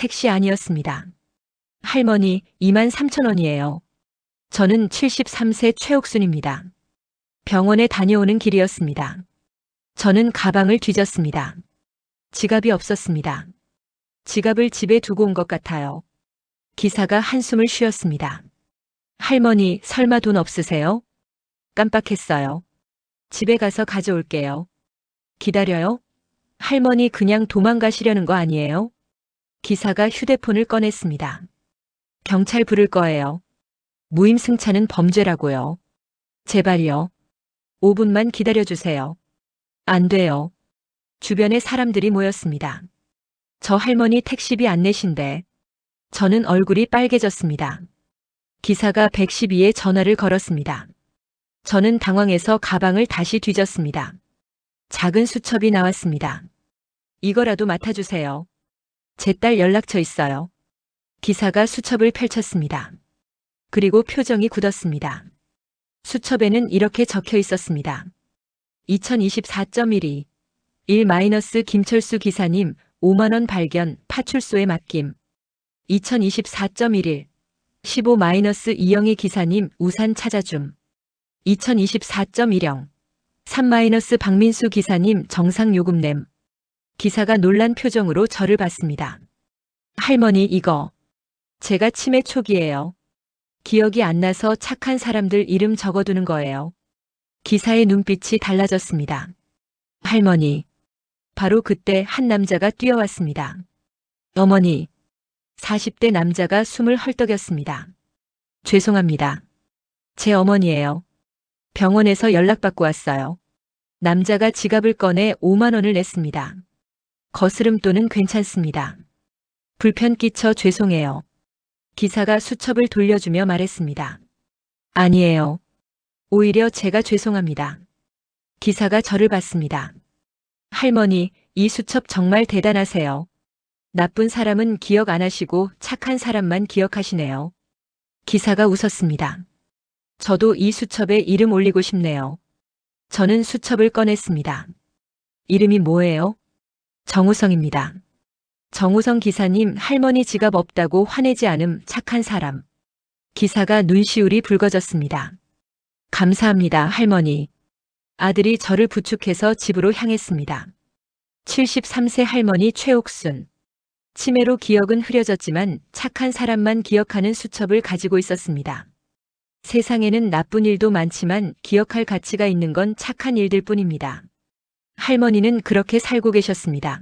택시 아니었습니다. 할머니 2만 3천 원이에요. 저는 73세 최옥순입니다. 병원에 다녀오는 길이었습니다. 저는 가방을 뒤졌습니다. 지갑이 없었습니다. 지갑을 집에 두고 온 것 같아요. 기사가 한숨을 쉬었습니다. 할머니, 설마 돈 없으세요? 깜빡했어요. 집에 가서 가져올게요. 기다려요? 할머니 그냥 도망가시려는 거 아니에요? 기사가 휴대폰을 꺼냈습니다. 경찰 부를 거예요. 무임승차는 범죄라고요. 제발요. 5분만 기다려주세요. 안 돼요. 주변에 사람들이 모였습니다. 저 할머니 택시비 안 내신데. 저는 얼굴이 빨개졌습니다. 기사가 112에 전화를 걸었습니다. 저는 당황해서 가방을 다시 뒤졌습니다. 작은 수첩이 나왔습니다. 이거라도 맡아주세요. 제 딸 연락처 있어요. 기사가 수첩을 펼쳤습니다. 그리고 표정이 굳었습니다. 수첩에는 이렇게 적혀 있었습니다. 2024.12 1- 김철수 기사님 5만원 발견 파출소에 맡김 2024.11 15- 이영희 기사님 우산 찾아줌 2024.10 3- 박민수 기사님 정상 요금 냄 기사가 놀란 표정으로 저를 봤습니다. 할머니 이거 제가 치매 초기예요. 기억이 안 나서 착한 사람들 이름 적어두는 거예요. 기사의 눈빛이 달라졌습니다. 할머니. 바로 그때 한 남자가 뛰어왔습니다. 어머니. 40대 남자가 숨을 헐떡였습니다. 죄송합니다. 제 어머니예요. 병원에서 연락받고 왔어요. 남자가 지갑을 꺼내 5만 원을 냈습니다. 거스름돈은 괜찮습니다. 불편 끼쳐 죄송해요. 기사가 수첩을 돌려주며 말했습니다. 아니에요. 오히려 제가 죄송합니다. 기사가 저를 봤습니다. 할머니, 이 수첩 정말 대단하세요. 나쁜 사람은 기억 안 하시고 착한 사람만 기억하시네요. 기사가 웃었습니다. 저도 이 수첩에 이름 올리고 싶네요. 저는 수첩을 꺼냈습니다. 이름이 뭐예요? 정우성입니다. 정우성 기사님 할머니 지갑 없다고 화내지 않음 착한 사람. 기사가 눈시울이 붉어졌습니다. 감사합니다, 할머니. 아들이 저를 부축해서 집으로 향했습니다. 73세 할머니 최옥순. 치매로 기억은 흐려졌지만 착한 사람만 기억하는 수첩을 가지고 있었습니다. 세상에는 나쁜 일도 많지만 기억할 가치가 있는 건 착한 일들 뿐입니다. 할머니는 그렇게 살고 계셨습니다.